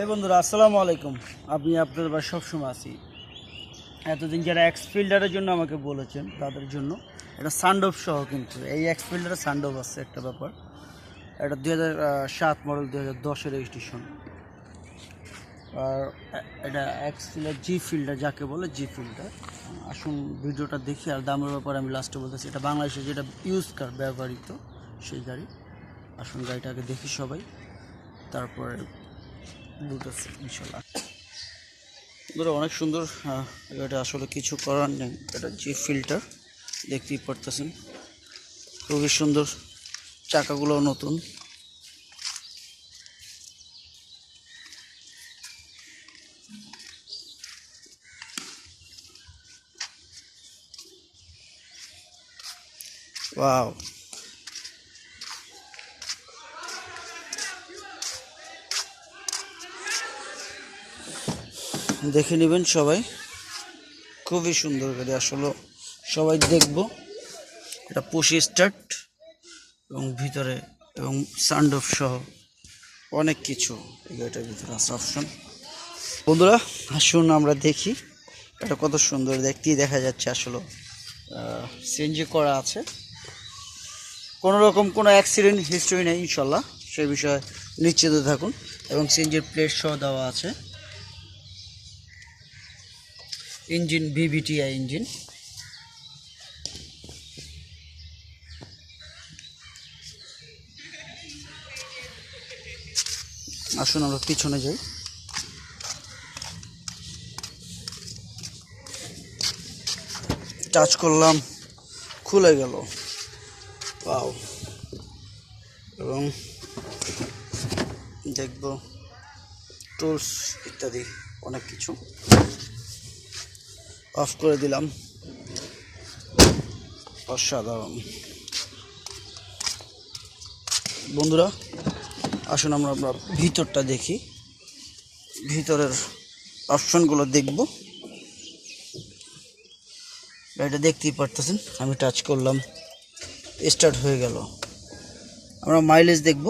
এই বন্ধুরা, আসসালামু আলাইকুম। আমি আপনাদের বাড়ি সবসময় আছি। এতদিন যারা এক্স ফিল্ডারের জন্য আমাকে বলেছেন, তাদের জন্য এটা সানডোভ সহ কিন্তু, এই এক্স ফিল্ডারে সানডোভ আছে একটা ব্যাপার। এটা দুই সাত মডেল দুই হাজার দশের রেজিস্ট্রেশন আর এটা এক্স ফিল্ডার জি ফিল্ডার যাকে বলে জি ফিল্ডার আসুন ভিডিওটা দেখি, আর দামের ব্যাপারে আমি লাস্টে বলতেছি। এটা বাংলাদেশে যেটা ইউজ কার ব্যবহৃত সেই গাড়ি। আসুন গাড়িটাকে দেখি সবাই। তারপরে বুঝতেছি ইনশাল্লাহ ধরো অনেক সুন্দর এটা আসলে কিছু করার নেই, এটা যে ফিল্টার দেখতেই পারতেছেন। খুবই সুন্দর চাকাগুলো নতুন। ওয়াও। দেখে নেবেন সবাই। খুবই সুন্দর গাড়ি আসলে সবাই দেখব। এটা পুশি স্টার্ট এবং ভিতরে এবং সানডোফ সহ অনেক কিছু এই গাড়িটার ভিতরে আছে অপশন। বন্ধুরা, আসুন আমরা দেখি। এটা কত সুন্দর দেখতেই দেখা যাচ্ছে আসলে সিএনজি করা আছে। কোনো রকম কোনো অ্যাক্সিডেন্ট হিস্ট্রি নেই, ইনশাল্লাহ। সেই বিষয়ে নিশ্চিত থাকুন এবং সিএনজির প্লেট সহ দেওয়া আছে। Engine VVTI engine. আসুন আমরা পিছনে যাই। টাচ করলাম, খুলে গেল। পাও এবং দেখব, টুলস ইত্যাদি, অনেক কিছু। অফ করে দিলাম। অসাধারণ। বন্ধুরা, আসুন আমরা আমরা ভিতরটা দেখি। ভিতরের অপশনগুলো দেখব। এটা দেখতেই পারতেছেন, আমি টাচ করলাম স্টার্ট হয়ে গেল। আমরা মাইলেজ দেখব।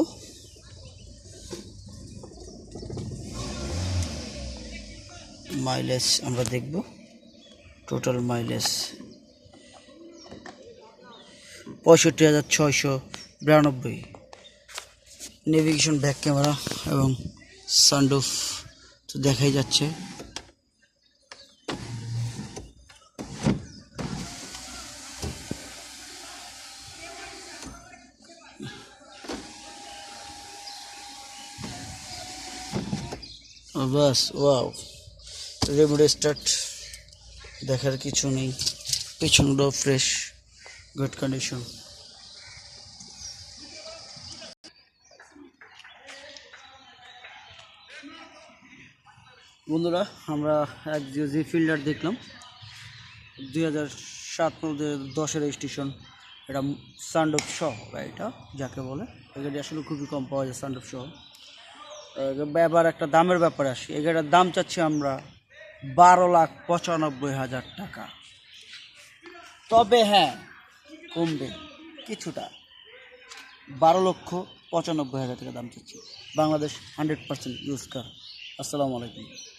মাইলেজ আমরা দেখব। টোটাল মাইলেজ পঁয়ষট্টি হাজার ছয়শো বিরানব্বই। নেভিগেশন ব্যাক ক্যামেরা এবং সানডুফ তো দেখাই যাচ্ছে। বাস ওয়াও রিমোট স্টার্ট দেখার কিছু নেই। পিছনটাও ফ্রেশ গুড কন্ডিশন বন্ধুরা, আমরা এক জি ফিল্ডার দেখলাম। দুই হাজার সাত দশের রেজিস্ট্রেশন এটা সানডপ সহ এটা যাকে বলে। এই গাড়ি আসলে খুবই কম পাওয়া যায় সানডপ সহ এবার একটা দামের ব্যাপারে আসি। এই দাম চাচ্ছি আমরা বারো লাখ পঁচানব্বই হাজার টাকা। তবে হ্যাঁ কমবে, কিছুটা। বারো লক্ষ পঁচানব্বই হাজার টাকা দাম চাচ্ছি। Bangladesh hundred percent use car. আসসালামু আলাইকুম।